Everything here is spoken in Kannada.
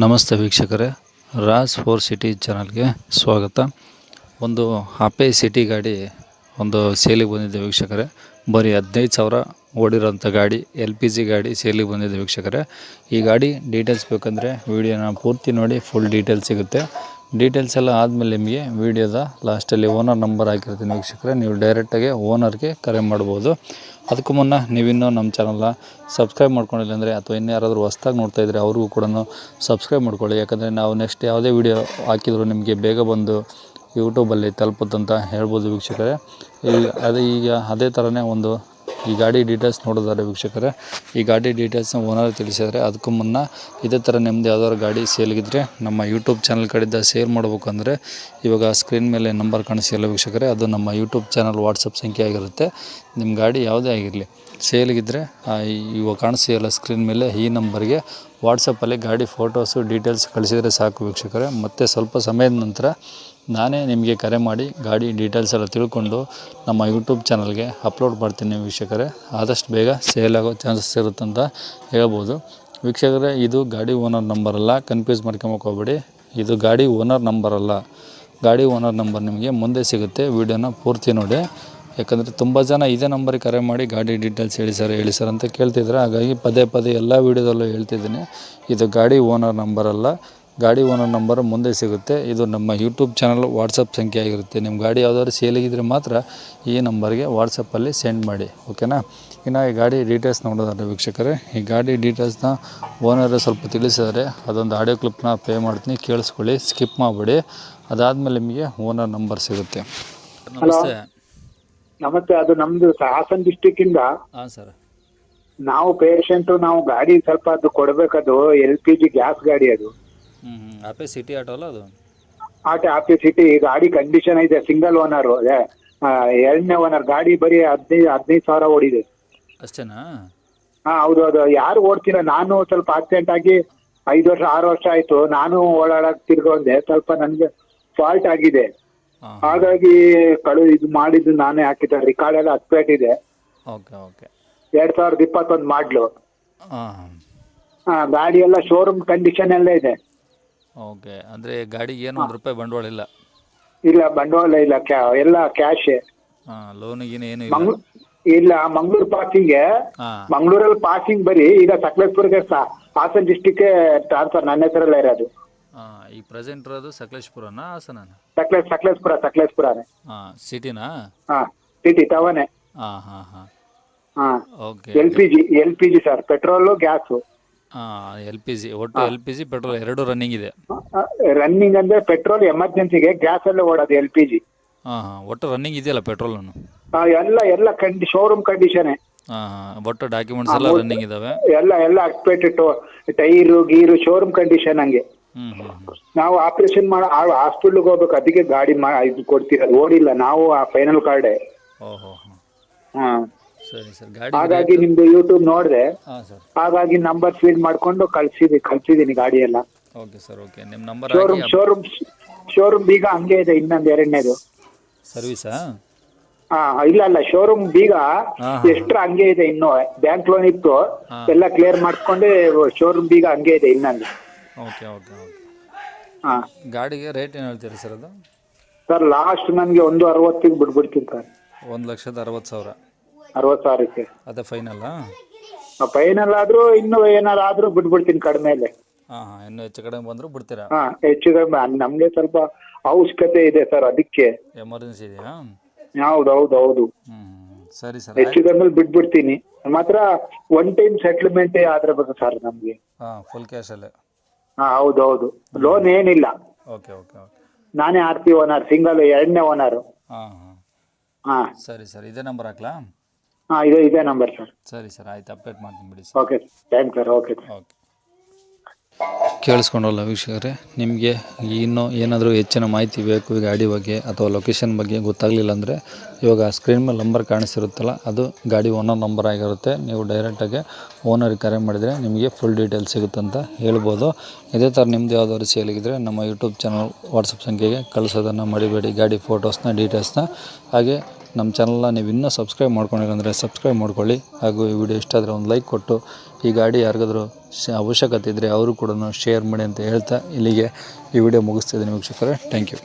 ನಮಸ್ತೆ ವೀಕ್ಷಕರೇ, ರಾಜ್ ಫೋರ್ ಸಿಟಿ ಚಾನಲ್ಗೆ ಸ್ವಾಗತ. ಒಂದು ಹಾಪೆ ಸಿಟಿ ಗಾಡಿ, ಒಂದು ಸೇಲಿಗೆ ಬಂದಿದೆ ವೀಕ್ಷಕರೇ. ಬರೀ ಹದಿನೈದು ಸಾವಿರ ಓಡಿರೋಂಥ ಗಾಡಿ, ಎಲ್ ಪಿ ಜಿ ಗಾಡಿ ಸೇಲಿಗೆ ಬಂದಿದೆ ವೀಕ್ಷಕರೇ. ಈ ಗಾಡಿ ಡೀಟೇಲ್ಸ್ ಬೇಕಂದರೆ ವೀಡಿಯೋನ ಪೂರ್ತಿ ನೋಡಿ, ಫುಲ್ ಡೀಟೇಲ್ಸ್ ಸಿಗುತ್ತೆ. ಡೀಟೇಲ್ಸ್ ಎಲ್ಲ ಆದಮೇಲೆ ನಿಮಗೆ ವೀಡಿಯೋದ ಲಾಸ್ಟಲ್ಲಿ ಓನರ್ ನಂಬರ್ ಹಾಕಿರ್ತೀನಿ ವೀಕ್ಷಕರೇ. ನೀವು ಡೈರೆಕ್ಟಾಗಿ ಓನರ್ಗೆ ಕರೆ ಮಾಡ್ಬೋದು. ಅದಕ್ಕೂ ಮುನ್ನ ನೀವಿನ್ನೂ ನಮ್ಮ ಚಾನಲ್ನ ಸಬ್ಸ್ಕ್ರೈಬ್ ಮಾಡ್ಕೊಂಡಿಲ್ಲ ಅಂದರೆ ಅಥವಾ ಇನ್ನೂ ಯಾರಾದರೂ ಹೊಸ್ದಾಗಿ ನೋಡ್ತಾ ಇದ್ದರೆ ಅವ್ರಿಗೂ ಕೂಡ ಸಬ್ಸ್ಕ್ರೈಬ್ ಮಾಡ್ಕೊಳ್ಳಿ. ಯಾಕಂದರೆ ನಾವು ನೆಕ್ಸ್ಟ್ ಯಾವುದೇ ವೀಡಿಯೋ ಹಾಕಿದರೂ ನಿಮಗೆ ಬೇಗ ಬಂದು ಯೂಟ್ಯೂಬಲ್ಲಿ ತಲುಪುತ್ತಂತ ಹೇಳ್ಬೋದು ವೀಕ್ಷಕರೇ. ಈಗ ಅದೇ ಈಗ ಅದೇ ಥರನೇ ಒಂದು ಈ ಗಾಡಿ ಡೀಟೇಲ್ಸ್ ನೋಡೋದಾದ್ರೆ ವೀಕ್ಷಕರೇ. ಈ ಗಾಡಿ ಡೀಟೇಲ್ಸ್ನ ಓನರ್ ತಿಳಿಸಿದರೆ ಅದಕ್ಕೂ ಮುನ್ನ ಇದೇ ಥರ ನಿಮ್ಮದು ಯಾವ್ದಾದ್ರು ಗಾಡಿ ಸೇಲ್ಗಿದ್ರೆ ನಮ್ಮ ಯೂಟ್ಯೂಬ್ ಚಾನಲ್ ಕಡೆಯಿಂದ ಸೇಲ್ ಮಾಡಬೇಕಂದ್ರೆ ಇವಾಗ ಸ್ಕ್ರೀನ್ ಮೇಲೆ ನಂಬರ್ ಕಾಣಿಸಿಲ್ಲ ವೀಕ್ಷಕರೇ. ಅದು ನಮ್ಮ ಯೂಟ್ಯೂಬ್ ಚಾನಲ್ ವಾಟ್ಸಪ್ ಸಂಖ್ಯೆ ಆಗಿರುತ್ತೆ. ನಿಮ್ಮ ಗಾಡಿ ಯಾವುದೇ ಆಗಿರಲಿ. ಸೇಲ್ಗಿದ್ರೆ ಆ, ಇವಾಗ ಕಾಣಿಸ್ತಿಲ್ಲ ಸ್ಕ್ರೀನ್ ಮೇಲೆ ಈ ನಂಬರ್ಗೆ ವಾಟ್ಸಪ್ಪಲ್ಲಿ ಗಾಡಿ ಫೋಟೋಸು ಡೀಟೇಲ್ಸ್ ಕಳಿಸಿದರೆ ಸಾಕು ವೀಕ್ಷಕರೇ. ಮತ್ತು ಸ್ವಲ್ಪ ಸಮಯದ ನಂತರ ನಾನೇ ನಿಮಗೆ ಕರೆ ಮಾಡಿ ಗಾಡಿ ಡೀಟೇಲ್ಸ್ ಎಲ್ಲ ತಿಳ್ಕೊಂಡು ನಮ್ಮ ಯೂಟ್ಯೂಬ್ ಚಾನಲ್ಗೆ ಅಪ್ಲೋಡ್ ಮಾಡ್ತೀನಿ ವೀಕ್ಷಕರೇ. ಆದಷ್ಟು ಬೇಗ ಸೇಲ್ ಆಗೋ ಚಾನ್ಸಸ್ ಇರುತ್ತಂತ ಹೇಳ್ಬೋದು. ವೀಕ್ಷಕರೇ ಇದು ಗಾಡಿ ಓನರ್ ನಂಬರ್ ಅಲ್ಲ ಕನ್ಫ್ಯೂಸ್ ಮಾಡ್ಕೊಂಬಕ್ಕೆ ಹೋಗ್ಬೇಡಿ. ಇದು ಗಾಡಿ ಓನರ್ ನಂಬರ್ ಅಲ್ಲ. ಗಾಡಿ ಓನರ್ ನಂಬರ್ ನಿಮಗೆ ಮುಂದೆ ಸಿಗುತ್ತೆ. ವೀಡಿಯೋನ ಪೂರ್ತಿ ನೋಡಿ. ಯಾಕಂದರೆ ತುಂಬ ಜನ ಇದೇ ನಂಬರಿಗೆ ಕರೆ ಮಾಡಿ ಗಾಡಿ ಡೀಟೇಲ್ಸ್ ಹೇಳಿ ಸರ್ ಹೇಳಿ ಸರ್ ಅಂತ ಕೇಳ್ತಿದ್ರು. ಹಾಗಾಗಿ ಪದೇ ಪದೇ ಎಲ್ಲ ವೀಡಿಯೋದಲ್ಲೂ ಹೇಳ್ತಿದ್ದೀನಿ. ಇದು ಗಾಡಿ ಓನರ್ ನಂಬರ್ ಅಲ್ಲ. ಗಾಡಿ ಓನರ್ ನಂಬರ್ ಮುಂದೆ ಸಿಗುತ್ತೆ. ಇದು ನಮ್ಮ ಯೂಟ್ಯೂಬ್ ಚಾನಲ್ ವಾಟ್ಸಪ್ ಸಂಖ್ಯೆ ಆಗಿರುತ್ತೆ. ನಿಮ್ಮ ಗಾಡಿ ಯಾವುದಾದ್ರು ಸೇಲಿಗಿದ್ರೆ ಮಾತ್ರ ಈ ನಂಬರ್ಗೆ ವಾಟ್ಸಪ್ಪಲ್ಲಿ ಸೆಂಡ್ ಮಾಡಿ. ಓಕೆನಾ ಇನ್ನು ಈ ಗಾಡಿ ಡೀಟೇಲ್ಸ್ ನೋಡೋದಾದ್ರೆ ವೀಕ್ಷಕರೇ ಈ ಗಾಡಿ ಡೀಟೇಲ್ಸ್ನ ಓನರ್ ಸ್ವಲ್ಪ ತಿಳಿಸಿದರೆ. ಅದೊಂದು ಆಡಿಯೋ ಕ್ಲಿಪ್ನ ಪೇ ಮಾಡ್ತೀನಿ. ಕೇಳಿಸ್ಕೊಳ್ಳಿ. ಸ್ಕಿಪ್ ಮಾಡಿಬಿಡಿ. ಅದಾದಮೇಲೆ ನಿಮಗೆ ಓನರ್ ನಂಬರ್ ಸಿಗುತ್ತೆ. ನಮಸ್ತೆ. ನಮಸ್ತೆ ಅದು ನಮ್ದು ಹಾಸನ್ ಡಿಸ್ಟಿಕ್ ಇಂದ ಹಾಂ ಸರ್. ನಾವು ಪೇಷಂಟ್ ನಾವು ಗಾಡಿ ಸ್ವಲ್ಪ ಅದು ಕೊಡ್ಬೇಕದು ಎಲ್ ಪಿ ಜಿ ಗ್ಯಾಸ್ ಗಾಡಿ ಅದು. ಹ್ಞೂ ಹ್ಞೂ ಆಪೆ ಸಿಟಿ ಆಟೋ ಅಲ್ಲ ಅದು? ಆಟ ಆಫೀಸ್ ಸಿಟಿ ಗಾಡಿ ಕಂಡೀಷನ್ ಇದೆ ಸಿಂಗಲ್ ಓನರ್ ಎರಡನೇ ಓನರ್ ಗಾಡಿ ಬರೀ ಹದಿನೈದು ಹದಿನೈದು ಸಾವಿರ ಓಡಿದೆ. ಅಷ್ಟೇನಾ? ಹಾ ಹೌದು ಅದು. ಯಾರು ಓಡ್ತೀರ ನಾನು ಸ್ವಲ್ಪ ಆಕ್ಸಿಡೆಂಟ್ ಆಗಿ ಐದು ವರ್ಷ ಆರು ವರ್ಷ ಆಯ್ತು. ನಾನು ಓಡಾಡಕ್ ತಿರ್ಗೊಂಡೆ ಸ್ವಲ್ಪ ನನ್ಗೆ ಫಾಲ್ಟ್ ಆಗಿದೆ. ಹಾಗಾಗಿ ಕಳು ಇದು ಮಾಡಿದ್ದು ನಾನೇ ಹಾಕಿದ್ದೆ. ರಿಕಾರ್ಡ್ ಎಲ್ಲ ಅಪ್ಡೇಟ್ ಇದೆ. Okay okay. ಎರಡ್ ಸಾವಿರದ ಇಪ್ಪತ್ತೊಂದು ಮಾಡ್ಲು. ಹಾಂ. ಹಾ ಗಾಡಿ ಎಲ್ಲ ಶೋರೂಮ್ ಕಂಡೀಷನ್ ಎಲ್ಲ ಇದೆ. ಓಕೆ ಅಂದರೆ ಗಾಡಿಗೆ ಏನು ಒಂದು ರೂಪಾಯಿ ಬಂಡವಾಳ ಇಲ್ಲ? ಇಲ್ಲ ಬಂಡವಾಳ ಇಲ್ಲ ಕ್ಯಾ ಎಲ್ಲ ಕ್ಯಾಶ್ ಹಾಂ ಲೋನಿಗೇನು ಏನು ಇಲ್ಲ? ಮಂಗ್ಳೂರ್ ಇಲ್ಲ ಮಂಗಳೂರು ಪಾಸಿಂಗ್ ಹಾಂ. ಮಂಗಳೂರಲ್ಲಿ ಪಾಸಿಂಗ್ ಬರೀ ಈಗ ಸಕಲೇಶ್ಪುರ್ಗೆ ಸ- ಹಾಸನ್ ಡಿಸ್ಟಿಕ್ ಟ್ರಾನ್ಸ್ಫರ್ ನನ್ನ ಹೆಸರಲ್ಲೇ ಇರೋದು. ಹಾಂ ಈಗ ಪ್ರೆಸೆಂಟ್ ಇರೋದು ಸಕಲೇಶ್ಪುರನಾ ಹಾಸನ ಸಕಲೇಶ್ ಸಕಲೇಶ್ಪುರ ಸಕಲೇಶ್ಪುರನೇ. ಹಾಂ ಸಿಟಿನಾ? ಹಾ ಸಿಟಿ ತವನೆ ಹಾ ಹಾ. ಹಾ ಹಾ okay L P G L P G sir petrol gas ಹಾಂ ಎಲ್ ಪಿ ಜಿ ಒಟ್ಟು ಎಲ್ ಪಿ ಜಿ ಪೆಟ್ರೋಲ್ ಎರಡು ರನ್ನಿಂಗ್ ಇದೆ. ರನ್ನಿಂಗ್ ಅಂದ್ರೆ ಪೆಟ್ರೋಲ್ ಎಮರ್ಜೆನ್ಸಿಗೆ ಗ್ಯಾಸ್ ಅಲ್ಲೇ ಓಡೋದು ಎಲ್ ಪಿ ಜಿ. ಹಾಂ ಹಾಂ. ಒಟ್ಟು ರನ್ನಿಂಗ್ ಇದೆಯಲ್ಲ ಪೆಟ್ರೋಲನ್ನು ಎಲ್ಲ ಎಲ್ಲ ಕಂಡಿ ಶೋರೂಮ್ ಕಂಡೀಷನೇ ಹಾಂ ಹಾಂ. ಒಟ್ಟು ಡಾಕ್ಯುಮೆಂಟ್ಸ್ ಎಲ್ಲ ರನ್ನಿಂಗ್ ಇದಾವೆ? ಎಲ್ಲ ಎಲ್ಲ ಎಕ್ಸ್ಪೆಕ್ಟೆಡ್ ಟೈರು ಗೀರು ಶೋರೂಮ್ ಕಂಡೀಷನ್ ಹಂಗೆ. ನಾವು ಆಪರೇಷನ್ ಮಾಡ ಹಾಸ್ಪಿಟ್ಲ್ಗೆ ಹೋಗ್ಬೇಕು. ಅದಕ್ಕೆ ಗಾಡಿ ಮಾ ಇದು ಕೊಡ್ತೀರ ಓಡಿಲ್ಲ. ನಾವು ಆ ಫೈನಲ್ ಕಾರ್ಡೆ ಓಹೋ ಹಾ. ಸರಿ ಸರ್. ಗಾಡಿ ಹಾಗಾಗಿ ನಿಮ್ದು ಯೂಟ್ಯೂಬ್ ನೋಡಿದೆ. ಹಾಂ ಸರ್. ಹಾಗಾಗಿ ನಂಬರ್ ಫೀಡ್ ಮಾಡ್ಕೊಂಡು ಕಳ್ಸಿದಿ ಕಳ್ಸಿದೀನಿ ಗಾಡಿ ಎಲ್ಲ. Okay sir. ಓಕೆ. ನಿಮ್ಮ ನಂಬರ್ ಶೋರೂಮ್ ಶೋರೂಮ್ ಶೋರೂಮ್ ಬೀಗ ಹಂಗೆ ಇದೆ ಇನ್ನೊಂದು ಎರಡನೇದು. ಸರ್ವಿಸಾ ಹಾ ಇಲ್ಲ ಅಲ್ಲ ಶೋರೂಮ್ ಬೀಗ ಎಷ್ಟ್ರ ಹಂಗೆ ಇದೆ ಇನ್ನು. ಬ್ಯಾಂಕ್ ಲೋನ್ ಇತ್ತು. ಎಲ್ಲ ಕ್ಲಿಯರ್ ಮಾಡ್ಕೊಂಡೆ ಶೋರೂಮ್ ಬೀಗ ಹಂಗೆ ಇದೆ ಇನ್ನೊಂದು. ಓಕೆ ಓಕೆ ಓಕೆ ಹಾ. ಗಾಡಿಗೆ ರೇಟ್ ಏನು ಹೇಳ್ತೀರಿ ಸರ್ ಅದು? ಸರ್ ಲಾಸ್ಟ್ ನನಗೆ ಒಂದು ಅರವತ್ತಿಗೆ ಬಿಟ್ಬಿಡ್ತೀನಿ ಸರ್ ಒಂದು ಲಕ್ಷದ ಅರವತ್ತು ಸಾವಿರ. ಅರವತ್ತು ಸಾವಿರಕ್ಕೆ. ಅದೇ ಫೈನಲ್ ಫೈನಲ್ ಆದ್ರೂ ಇನ್ನೂ ಏನಾರು ಆದ್ರೂ ಬಿಟ್ಬಿಡ್ತೀನಿ ಕಡಿಮೆಲೆ ಹಾಂ ಹಾಂ ಇನ್ನೂ ಹೆಚ್ಚು ಕಡಿಮೆ ಬಂದರೂ ಬಿಡ್ತೀರಾ? ಹಾ ಹೆಚ್ಚು ಕಡಿಮೆ. ನಮ್ಗೆ ಸ್ವಲ್ಪ ಅವಶ್ಯಕತೆ ಇದೆ ಸರ್ ಅದಕ್ಕೆ. ಎಮರ್ಜೆನ್ಸಿ ಇದೆಯಾ? ಹೌದು ಹೌದು ಹೌದು. ಹ್ಞೂ ಸರಿ ಸರ್ ಹೆಚ್ಚು ಕಡಿಮೆ ಬಿಟ್ಬಿಡ್ತೀನಿ. ಮಾತ್ರ ಒನ್ ಟೈಮ್ ಸೆಟ್ಲ್ಮೆಂಟ್ ಆದ್ರೆ ಬೇಕು ಸರ್ ನಮ್ಗೆ. ಹಾಂ ಫುಲ್ ಕ್ಯಾಶಲ್ಲೇ ಹಾ ಹೌದು ಹೌದು ಲೋನ್ ಏನಿಲ್ಲ. ಓಕೆ ಓಕೆ ಓಕೆ ನಾನೇ ಆರ್ತಿ ಓನರ್ ಸಿಂಗಲ್ ಎರಡನೇ ಓನರ್ ಹಾಂ ಹಾಂ. ಹಾ. ಸರಿ ಸರ್. ಇದೇ ನಂಬರ್ ಹಾಕ್ಲಾ? ಹಾ ಇದೆ ಇದೇ ನಂಬರ್ ಸರ್ ಸರಿ ಸರ್. ಆಯ್ತು ಅಪ್ಡೇಟ್ ಮಾಡ್ತೀನಿ ಬಿಡಿ sir okay thank sir okay okay ಕೇಳಿಸ್ಕೊಂಡಲ್ಲ ವೀಕ್ಷಕರೇ, ನಿಮಗೆ ಇನ್ನೂ ಏನಾದರೂ ಹೆಚ್ಚಿನ ಮಾಹಿತಿ ಬೇಕು ಗಾಡಿ ಬಗ್ಗೆ ಅಥವಾ ಲೊಕೇಶನ್ ಬಗ್ಗೆ ಗೊತ್ತಾಗಲಿಲ್ಲ ಅಂದರೆ ಇವಾಗ ಸ್ಕ್ರೀನ್ ಮೇಲೆ ನಂಬರ್ ಕಾಣಿಸಿರುತ್ತಲ್ಲ, ಅದು ಗಾಡಿ ಓನರ್ ನಂಬರ್ ಆಗಿರುತ್ತೆ. ನೀವು ಡೈರೆಕ್ಟಾಗಿ ಓನರಿಗೆ ಕರೆ ಮಾಡಿದರೆ ನಿಮಗೆ ಫುಲ್ ಡೀಟೇಲ್ಸ್ ಸಿಗುತ್ತಂತ ಹೇಳ್ಬೋದು. ಇದೇ ಥರ ನಿಮ್ಮದು ಯಾವುದಾದ್ರು ಸೇಲಿಗಿದ್ರೆ ನಮ್ಮ ಯೂಟ್ಯೂಬ್ ಚಾನಲ್ ವಾಟ್ಸಪ್ ಸಂಖ್ಯೆಗೆ ಕಳಿಸೋದನ್ನು ಮಾಡಿಬೇಡಿ ಗಾಡಿ ಫೋಟೋಸ್ನ ಡೀಟೇಲ್ಸ್ನ ಹಾಗೆ ನಮ್ಮ ಚಾನಲ್ನ ನೀವು ಇನ್ನೂ ಸಬ್ಸ್ಕ್ರೈಬ್ ಮಾಡ್ಕೊಂಡಿಲ್ಲ ಅಂದರೆ ಸಬ್ಸ್ಕ್ರೈಬ್ ಮಾಡ್ಕೊಳ್ಳಿ ಹಾಗೂ ಈ ವಿಡಿಯೋ ಇಷ್ಟ ಆದರೆ ಒಂದು ಲೈಕ್ ಕೊಟ್ಟು ಈ ಗಾಡಿ ಯಾರಿಗಾದ್ರೂ ಅವಶ್ಯಕತೆ ಇದ್ದರೆ ಅವರು ಕೂಡ ಶೇರ್ ಮಾಡಿ ಅಂತ ಹೇಳ್ತಾ ಇಲ್ಲಿಗೆ ಈ ವಿಡಿಯೋ ಮುಗಿಸ್ತಿದ್ದೀನಿ ವೀಕ್ಷಕರೇ. Thank you